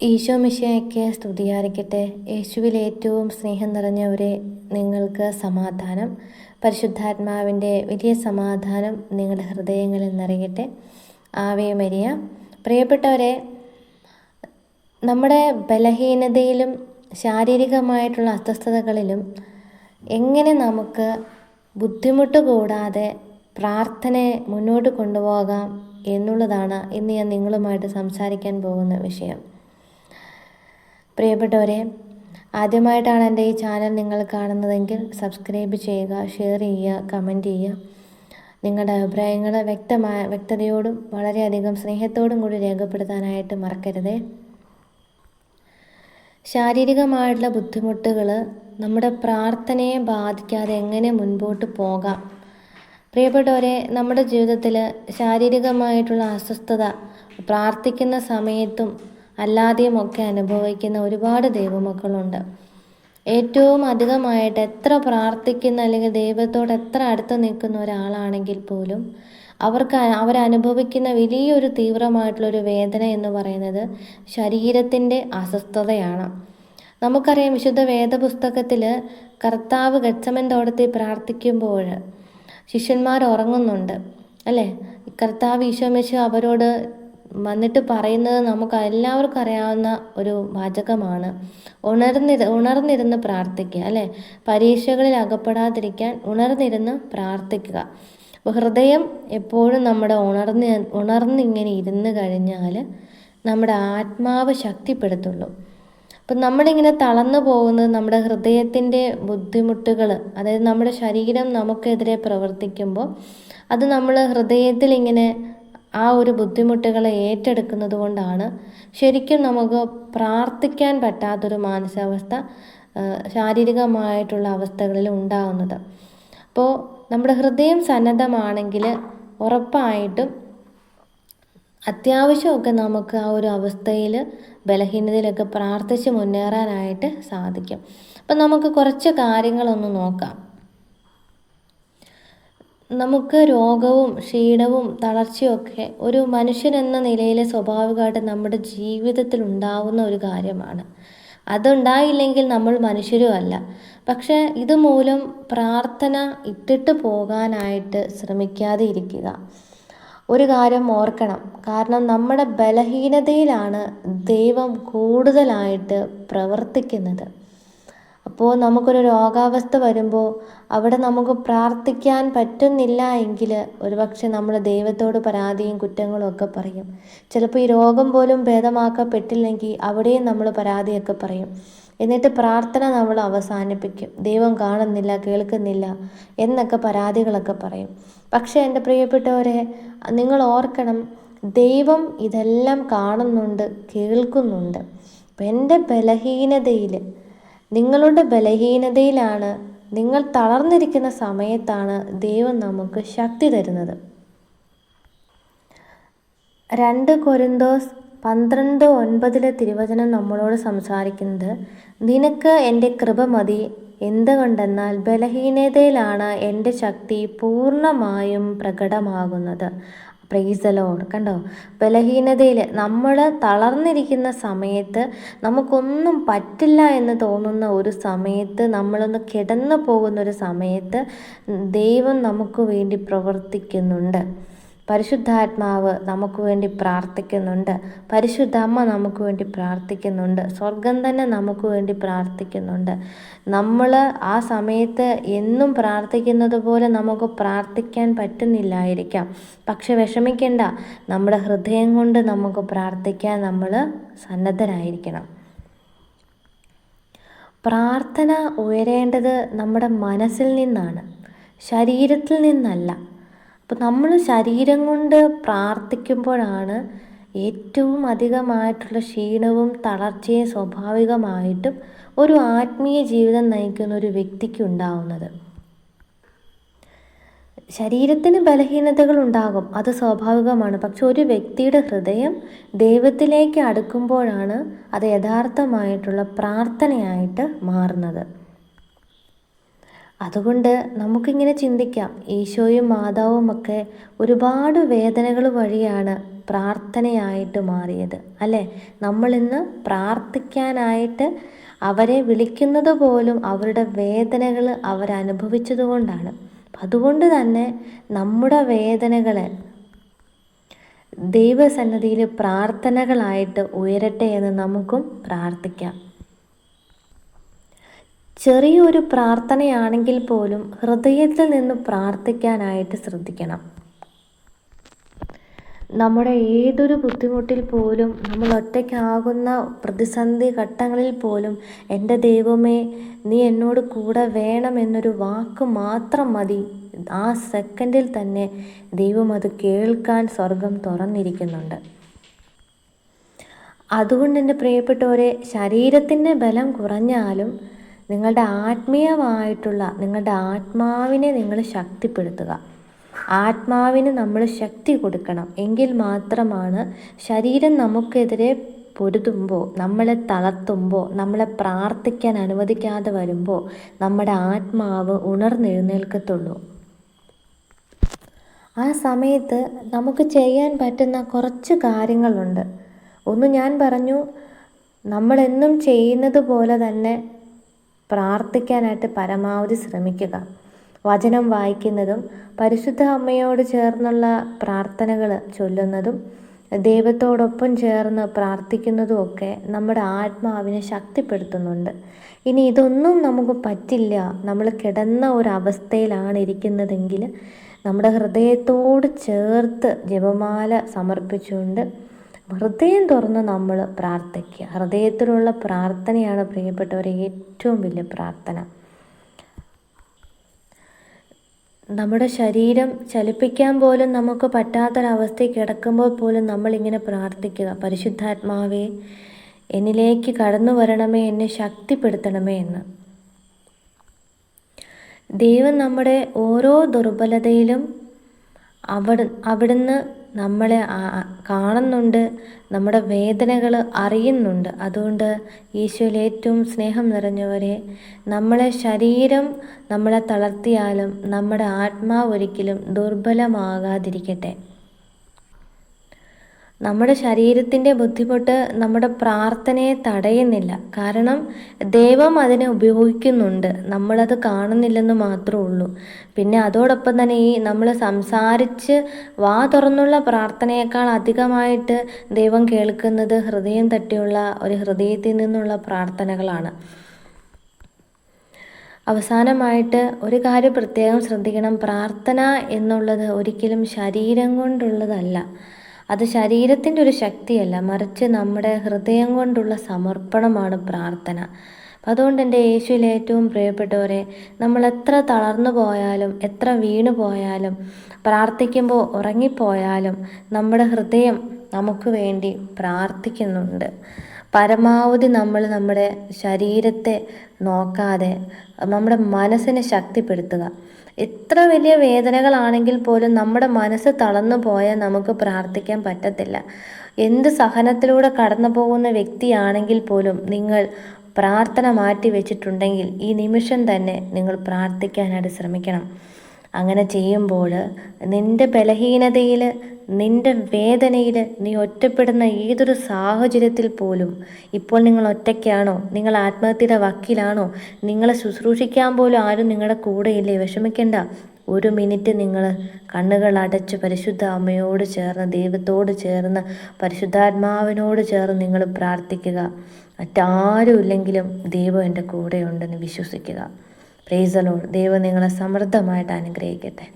ഈശോ മിശിയയ്ക്ക് സ്തുതിയായിരിക്കട്ടെ. യേശുവിൽ ഏറ്റവും സ്നേഹം നിറഞ്ഞവരെ നിങ്ങൾക്ക് സമാധാനം. പരിശുദ്ധാത്മാവിന്റെ വലിയ സമാധാനം നിങ്ങളുടെ ഹൃദയങ്ങളിൽ നിറയട്ടെ. ആവേ മരിയ. പ്രിയപ്പെട്ടവരെ നമ്മുടെ ബലഹീനതയിലും ശാരീരികമായിട്ടുള്ള അസ്വസ്ഥതകളിലും എങ്ങനെ നമുക്ക് ബുദ്ധിമുട്ട് കൂടാതെ പ്രാർത്ഥനയെ മുന്നോട്ട് കൊണ്ടുപോകാം എന്നുള്ളതാണ് ഇന്ന് ഞാൻ നിങ്ങളുമായിട്ട് സംസാരിക്കാൻ പോകുന്ന വിഷയം. പ്രിയപ്പെട്ടവരെ ആദ്യമായിട്ടാണ് എന്റെ ഈ ചാനൽ നിങ്ങൾ കാണുന്നതെങ്കിൽ സബ്സ്ക്രൈബ് ചെയ്യുക ഷെയർ ചെയ്യുക കമന്റ് ചെയ്യുക. നിങ്ങളുടെ അഭിപ്രായങ്ങൾ വ്യക്തമായ വ്യക്തതയോടും വളരെയധികം സ്നേഹത്തോടും കൂടി രേഖപ്പെടുത്താനായിട്ട് മറക്കരുതേ. ശാരീരികമായിട്ടുള്ള ബുദ്ധിമുട്ടുകൾ നമ്മുടെ പ്രാർത്ഥനയെ ബാധിക്കാതെ എങ്ങനെ മുൻപോട്ട് പോകാം? പ്രിയപ്പെട്ടവരെ നമ്മുടെ ജീവിതത്തിൽ ശാരീരികമായിട്ടുള്ള അസ്വസ്ഥത പ്രാർത്ഥിക്കുന്ന സമയത്തും അല്ലാതെയും ഒക്കെ അനുഭവിക്കുന്ന ഒരുപാട് ദൈവമക്കളുണ്ട്. ഏറ്റവും അധികമായിട്ട് എത്ര പ്രാർത്ഥിക്കുന്ന അല്ലെങ്കിൽ ദൈവത്തോട് എത്ര അടുത്ത് നിൽക്കുന്ന ഒരാളാണെങ്കിൽ പോലും അവർക്ക് അവരനുഭവിക്കുന്ന വലിയൊരു തീവ്രമായിട്ടുള്ളൊരു വേദന എന്ന് പറയുന്നത് ശരീരത്തിന്റെ അസ്വസ്ഥതയാണ്. നമുക്കറിയാം വിശുദ്ധ വേദപുസ്തകത്തിൽ കർത്താവ് ഗച്ചമൻ പ്രാർത്ഥിക്കുമ്പോൾ ശിഷ്യന്മാർ ഉറങ്ങുന്നുണ്ട് അല്ലേ? കർത്താവ് ഈശോമിശ അവരോട് വന്നിട്ട് പറയുന്നത് നമുക്ക് എല്ലാവർക്കും അറിയാവുന്ന ഒരു വാചകമാണ്. ഉണർന്നിര ഉണർന്നിരുന്ന് പ്രാർത്ഥിക്കുക അല്ലേ? പരീക്ഷകളിൽ അകപ്പെടാതിരിക്കാൻ ഉണർന്നിരുന്ന് പ്രാർത്ഥിക്കുക. ഹൃദയം എപ്പോഴും നമ്മുടെ ഉണർന്ന് ഉണർന്നിങ്ങനെ ഇരുന്ന് കഴിഞ്ഞാൽ നമ്മുടെ ആത്മാവ് ശക്തിപ്പെടുത്തുള്ളൂ. അപ്പം നമ്മളിങ്ങനെ തളർന്നു പോകുന്നത് നമ്മുടെ ഹൃദയത്തിന്റെ ബുദ്ധിമുട്ടുകൾ അതായത് നമ്മുടെ ശരീരം നമുക്കെതിരെ പ്രവർത്തിക്കുമ്പോൾ അത് നമ്മൾ ഹൃദയത്തിൽ ഇങ്ങനെ ആ ഒരു ബുദ്ധിമുട്ടുകളെ ഏറ്റെടുക്കുന്നത് കൊണ്ടാണ് ശരിക്കും നമുക്ക് പ്രാർത്ഥിക്കാൻ പറ്റാത്തൊരു മാനസികാവസ്ഥ ശാരീരികമായിട്ടുള്ള അവസ്ഥകളിൽ ഉണ്ടാകുന്നത് അപ്പോൾ നമ്മുടെ ഹൃദയം സന്നദ്ധമാണെങ്കിൽ ഉറപ്പായിട്ടും അത്യാവശ്യമൊക്കെ നമുക്ക് ആ ഒരു അവസ്ഥയിൽ ബലഹീനതയിലൊക്കെ പ്രാർത്ഥിച്ച് മുന്നേറാനായിട്ട് സാധിക്കും. അപ്പം നമുക്ക് കുറച്ച് കാര്യങ്ങളൊന്ന് നോക്കാം. നമുക്ക് രോഗവും ക്ഷീണവും തളർച്ചയൊക്കെ ഒരു മനുഷ്യൻ എന്ന നിലയിലെ സ്വാഭാവികമായിട്ട് നമ്മുടെ ജീവിതത്തിൽ ഉണ്ടാവുന്ന ഒരു കാര്യമാണ്. അതുണ്ടായില്ലെങ്കിൽ നമ്മൾ മനുഷ്യരും അല്ല. പക്ഷേ ഇതുമൂലം പ്രാർത്ഥന ഇട്ടിട്ട് പോകാനായിട്ട് ശ്രമിക്കാതെ ഇരിക്കുക. ഒരു കാര്യം ഓർക്കണം. കാരണം നമ്മുടെ ബലഹീനതയിലാണ് ദൈവം കൂടുതലായിട്ട് പ്രവർത്തിക്കുന്നത്. അപ്പോൾ നമുക്കൊരു രോഗാവസ്ഥ വരുമ്പോൾ അവിടെ നമുക്ക് പ്രാർത്ഥിക്കാൻ പറ്റുന്നില്ല എങ്കിൽ ഒരുപക്ഷെ നമ്മൾ ദൈവത്തോട് പരാതിയും കുറ്റങ്ങളും ഒക്കെ പറയും. ചിലപ്പോൾ ഈ രോഗം പോലും ഭേദമാക്കപ്പെട്ടില്ലെങ്കിൽ അവിടെയും നമ്മൾ പരാതിയൊക്കെ പറയും. എന്നിട്ട് പ്രാർത്ഥന നമ്മൾ അവസാനിപ്പിക്കും. ദൈവം കാണുന്നില്ല കേൾക്കുന്നില്ല എന്നൊക്കെ പരാതികളൊക്കെ പറയും. പക്ഷേ എന്റെ പ്രിയപ്പെട്ടവരെ നിങ്ങൾ ഓർക്കണം ദൈവം ഇതെല്ലാം കാണുന്നുണ്ട് കേൾക്കുന്നുണ്ട്. അപ്പം എന്റെ ബലഹീനതയിൽ നിങ്ങളുടെ ബലഹീനതയിലാണ്. നിങ്ങൾ തളർന്നിരിക്കുന്ന സമയത്താണ് ദൈവം നമുക്ക് ശക്തി തരുന്നത്. രണ്ട് കൊരിന്തോസ് പന്ത്രണ്ട് ഒൻപതിലെ തിരുവചനം നമ്മളോട് സംസാരിക്കുന്നത് നിനക്ക് എന്റെ കൃപ മതി. എന്തുകൊണ്ടെന്നാൽ ബലഹീനതയിലാണ് എന്റെ ശക്തി പൂർണമായും പ്രകടമാകുന്നത്. പ്രൈസ് ലോഡ് കണ്ടോ? ബലഹീനതയിൽ നമ്മൾ തളർന്നിരിക്കുന്ന സമയത്ത് നമുക്കൊന്നും പറ്റില്ല എന്ന് തോന്നുന്ന ഒരു സമയത്ത് നമ്മളൊന്ന് കിടന്നു പോകുന്ന ഒരു സമയത്ത് ദൈവം നമുക്ക് വേണ്ടി പ്രവർത്തിക്കുന്നുണ്ട്. പരിശുദ്ധാത്മാവ് നമുക്ക് വേണ്ടി പ്രാർത്ഥിക്കുന്നുണ്ട്. പരിശുദ്ധ അമ്മ നമുക്ക് വേണ്ടി പ്രാർത്ഥിക്കുന്നുണ്ട്. സ്വർഗം തന്നെ നമുക്ക് വേണ്ടി പ്രാർത്ഥിക്കുന്നുണ്ട്. നമ്മൾ ആ സമയത്ത് എന്നും പ്രാർത്ഥിക്കുന്നത് പോലെ നമുക്ക് പ്രാർത്ഥിക്കാൻ പറ്റുന്നില്ലായിരിക്കാം. പക്ഷെ വിഷമിക്കേണ്ട. നമ്മുടെ ഹൃദയം കൊണ്ട് നമുക്ക് പ്രാർത്ഥിക്കാൻ നമ്മൾ സന്നദ്ധരായിരിക്കണം. പ്രാർത്ഥന ഉയരേണ്ടത് നമ്മുടെ മനസ്സിൽ നിന്നാണ്. ശരീരത്തിൽ നിന്നല്ല. അപ്പോൾ നമ്മൾ ശരീരം കൊണ്ട് പ്രാർത്ഥിക്കുമ്പോഴാണ് ഏറ്റവും അധികമായിട്ടുള്ള ക്ഷീണവും തളർച്ചയും സ്വാഭാവികമായിട്ടും ഒരു ആത്മീയ ജീവിതം നയിക്കുന്ന ഒരു വ്യക്തിക്ക് ഉണ്ടാവുന്നത്. ശരീരത്തിന് ബലഹീനതകൾ ഉണ്ടാകും അത് സ്വാഭാവികമാണ്. പക്ഷെ ഒരു വ്യക്തിയുടെ ഹൃദയം ദൈവത്തിലേക്ക് അടുക്കുമ്പോഴാണ് അത് യഥാർത്ഥമായിട്ടുള്ള പ്രാർത്ഥനയായിട്ട് മാറുന്നത്. അതുകൊണ്ട് നമുക്കിങ്ങനെ ചിന്തിക്കാം. ഈശോയും മാതാവും ഒക്കെ ഒരുപാട് വേദനകൾ വഴിയാണ് പ്രാർത്ഥനയായിട്ട് മാറിയത്. അല്ലേ? നമ്മളിന്ന് പ്രാർത്ഥിക്കാനായിട്ട് അവരെ വിളിക്കുന്നത് പോലും അവരുടെ വേദനകൾ അവരനുഭവിച്ചതുകൊണ്ടാണ് അതുകൊണ്ട് തന്നെ നമ്മുടെ വേദനകളെ ദൈവസന്നദ്ധിയിൽ പ്രാർത്ഥനകളായിട്ട് ഉയരട്ടെ എന്ന് നമുക്കും പ്രാർത്ഥിക്കാം. ചെറിയൊരു പ്രാർത്ഥനയാണെങ്കിൽ പോലും ഹൃദയത്തിൽ നിന്ന് പ്രാർത്ഥിക്കാനായിട്ട് ശ്രദ്ധിക്കണം. നമ്മുടെ ഏതൊരു ബുദ്ധിമുട്ടിൽ പോലും നമ്മൾ ഒറ്റയ്ക്കാകുന്ന പ്രതിസന്ധി ഘട്ടങ്ങളിൽ പോലും എന്റെ ദൈവമേ നീ എന്നോട് കൂടെ വേണം എന്നൊരു വാക്ക് മാത്രം മതി. ആ സെക്കൻഡിൽ തന്നെ ദൈവം അത് കേൾക്കാൻ സ്വർഗം തുറന്നിരിക്കുന്നുണ്ട്. അതുകൊണ്ട് എന്റെ പ്രിയപ്പെട്ടവരെ ശരീരത്തിന്റെ ബലം കുറഞ്ഞാലും നിങ്ങളുടെ ആത്മീയമായിട്ടുള്ള നിങ്ങളുടെ ആത്മാവിനെ നിങ്ങൾ ശക്തിപ്പെടുത്തുക. ആത്മാവിന് നമ്മൾ ശക്തി കൊടുക്കണം. എങ്കിൽ മാത്രമാണ് ശരീരം നമുക്കെതിരെ പൊരുതുമ്പോൾ നമ്മളെ തളർത്തുമ്പോൾ നമ്മളെ പ്രാർത്ഥിക്കാൻ അനുവദിക്കാതെ വരുമ്പോൾ നമ്മുടെ ആത്മാവ് ഉണർന്നെഴുന്നേൽക്കത്തുള്ളൂ. ആ സമയത്ത് നമുക്ക് ചെയ്യാൻ പറ്റുന്ന കുറച്ച് കാര്യങ്ങളുണ്ട്. ഒന്ന് ഞാൻ പറഞ്ഞു നമ്മളെന്നും ചെയ്യുന്നത് പോലെ തന്നെ പ്രാർത്ഥിക്കാനായിട്ട് പരമാവധി ശ്രമിക്കുക. വചനം വായിക്കുന്നതും പരിശുദ്ധ അമ്മയോട് ചേർന്നുള്ള പ്രാർത്ഥനകൾ ചൊല്ലുന്നതും ദൈവത്തോടൊപ്പം ചേർന്ന് പ്രാർത്ഥിക്കുന്നതും ഒക്കെ നമ്മുടെ ആത്മാവിനെ ശക്തിപ്പെടുത്തുന്നുണ്ട്. ഇനി ഇതൊന്നും നമുക്ക് പറ്റില്ല. നമ്മൾ കിടന്ന ഒരു അവസ്ഥയിലാണ് ഇരിക്കുന്നതെങ്കിൽ നമ്മുടെ ഹൃദയത്തോട് ചേർത്ത് ജപമാല സമർപ്പിച്ചുകൊണ്ട് ഹൃദയം തുറന്ന് നമ്മൾ പ്രാർത്ഥിക്കുക. ഹൃദയത്തിലുള്ള പ്രാർത്ഥനയാണ് പ്രിയപ്പെട്ടവരെ ഏറ്റവും വലിയ പ്രാർത്ഥന. നമ്മുടെ ശരീരം ചലിപ്പിക്കാൻ പോലും നമുക്ക് പറ്റാത്തൊരവസ്ഥയിൽ കിടക്കുമ്പോൾ പോലും നമ്മളിങ്ങനെ പ്രാർത്ഥിക്കുക. പരിശുദ്ധാത്മാവേ എന്നിലേക്ക് കടന്നു വരണമേ എന്നെ ശക്തിപ്പെടുത്തണമേ എന്ന്. ദൈവം നമ്മുടെ ഓരോ ദുർബലതയിലും അവിടെ അവിടുന്ന് നമ്മളെ കാണുന്നുണ്ട് നമ്മുടെ വേദനകൾ അറിയുന്നുണ്ട്. അതുകൊണ്ട് ഈശോയിൽ ഏറ്റവും സ്നേഹം നിറഞ്ഞവരെ നമ്മളെ ശരീരം നമ്മളെ തളർത്തിയാലും നമ്മുടെ ആത്മാവ് ഒരിക്കലും ദുർബലമാകാതിരിക്കട്ടെ. നമ്മുടെ ശരീരത്തിന്റെ ബുദ്ധിമുട്ട് നമ്മുടെ പ്രാർത്ഥനയെ തടയുന്നില്ല. കാരണം ദൈവം അതിനെ ഉപയോഗിക്കുന്നുണ്ട്. നമ്മളത് കാണുന്നില്ലെന്ന് മാത്രമേ ഉള്ളൂ. പിന്നെ അതോടൊപ്പം തന്നെ ഈ നമ്മൾ സംസാരിച്ച് വാ തുറന്നുള്ള പ്രാർത്ഥനയേക്കാൾ അധികമായിട്ട് ദൈവം കേൾക്കുന്നത് ഹൃദയം തട്ടിയുള്ള ഒരു ഹൃദയത്തിൽ നിന്നുള്ള പ്രാർത്ഥനകളാണ്. അവസാനമായിട്ട് ഒരു കാര്യം പ്രത്യേകം ശ്രദ്ധിക്കണം. പ്രാർത്ഥന എന്നുള്ളത് ഒരിക്കലും ശരീരം കൊണ്ടുള്ളതല്ല. അത് ശരീരത്തിന്റെ ഒരു ശക്തിയല്ല മറിച്ച് നമ്മുടെ ഹൃദയം കൊണ്ടുള്ള സമർപ്പണമാണ് പ്രാർത്ഥന. അപ്പം അതുകൊണ്ട് എന്റെ യേശുവിൽ ഏറ്റവും പ്രിയപ്പെട്ടവരെ നമ്മൾ എത്ര തളർന്നു പോയാലും എത്ര വീണു പോയാലും പ്രാർത്ഥിക്കുമ്പോൾ ഉറങ്ങിപ്പോയാലും നമ്മുടെ ഹൃദയം നമുക്ക് വേണ്ടി പ്രാർത്ഥിക്കുന്നുണ്ട്. പരമാവധി നമ്മൾ നമ്മുടെ ശരീരത്തെ നോക്കാതെ നമ്മുടെ മനസ്സിനെ ശക്തിപ്പെടുത്തുക. എത്ര വലിയ വേദനകളാണെങ്കിൽ പോലും നമ്മുടെ മനസ്സ് തളർന്നു പോയാൽ നമുക്ക് പ്രാർത്ഥിക്കാൻ പറ്റത്തില്ല. എന്ത് സഹനത്തിലൂടെ കടന്നു പോകുന്ന വ്യക്തിയാണെങ്കിൽ പോലും നിങ്ങൾ പ്രാർത്ഥന മാറ്റി വെച്ചിട്ടുണ്ടെങ്കിൽ ഈ നിമിഷം തന്നെ നിങ്ങൾ പ്രാർത്ഥിക്കാനായിട്ട് ശ്രമിക്കണം. അങ്ങനെ ചെയ്യുമ്പോൾ നിന്റെ ബലഹീനതയിൽ നിന്റെ വേദനയിൽ നീ ഒറ്റപ്പെടുന്ന ഏതൊരു സാഹചര്യത്തിൽ പോലും ഇപ്പോൾ നിങ്ങൾ ഒറ്റയ്ക്കാണോ? നിങ്ങൾ ആത്മഹത്യയുടെ വക്കിലാണോ? നിങ്ങളെ ശുശ്രൂഷിക്കാൻ പോലും ആരും നിങ്ങളുടെ കൂടെയില്ലേ വിഷമിക്കേണ്ട. ഒരു മിനിറ്റ് നിങ്ങൾ കണ്ണുകൾ അടച്ച് പരിശുദ്ധ അമ്മയോട് ചേർന്ന് ദൈവത്തോട് ചേർന്ന് പരിശുദ്ധാത്മാവിനോട് ചേർന്ന് നിങ്ങൾ പ്രാർത്ഥിക്കുക. മറ്റാരും ഇല്ലെങ്കിലും ദൈവം എന്റെ കൂടെയുണ്ടെന്ന് വിശ്വസിക്കുക. പ്രേസലോട് ദൈവം നിങ്ങളെ സമൃദ്ധമായിട്ട് അനുഗ്രഹിക്കട്ടെ.